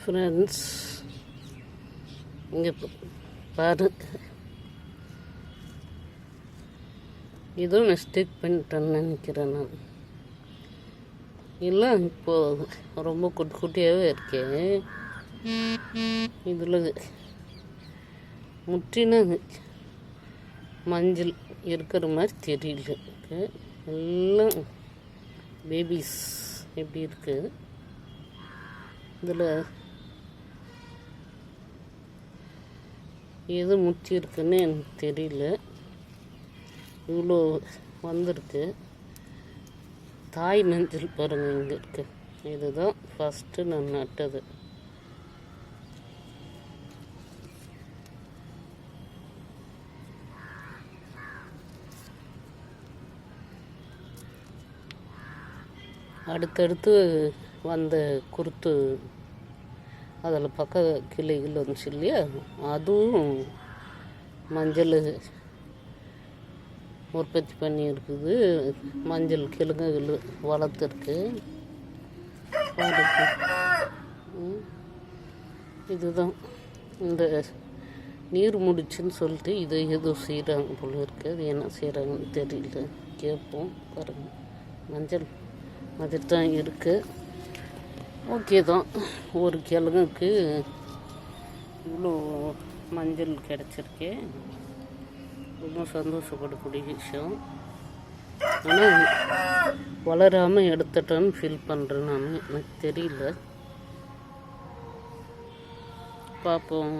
Friends இங்கே பாரு. இதுவும் நான் பண்ணிட்டேன்னு நினைக்கிறேன் நான். இல்லை இப்போது ரொம்ப குட்டி குட்டியாகவே இருக்கேன். இதில் முற்றின மஞ்சள் இருக்கிற மாதிரி தெரியல. எல்லாம் பேபிஸ் எப்படி இருக்குது இதில் எது முற்றி இருக்குன்னு எனக்கு தெரியல. இவ்வளோ வந்திருக்கு. தாய் மஞ்சள் பாருங்கள் இங்கே இருக்கு. இதுதான் ஃபஸ்ட்டு நான் நட்டது. அடுத்தடுத்து வந்த குருத்து அதில் பக்க கிளைகள் வந்துச்சு இல்லையா? அதுவும் மஞ்சள் உற்பத்தி பண்ணி இருக்குது மஞ்சள் கிழங்குகள் வளர்த்துருக்கு. இதுதான். இந்த நீர் முடிச்சுன்னு சொல்லிட்டு இதை ஏதோ செய்கிறாங்க போல இருக்கு. அது என்ன செய்கிறாங்கன்னு தெரியல. கேட்போம் பாருங்கள் மஞ்சள் அது தான் இருக்குது ஓகே தான். ஒரு கிழங்குக்கு இவ்வளோ மஞ்சள் கிடச்சிருக்கே. ரொம்ப சந்தோஷப்படக்கூடிய விஷயம். ஆனால் வளராமல் எடுத்துட்டேன்னு ஃபீல் பண்ணுறேன் நான். எனக்கு தெரியல. பார்ப்போம்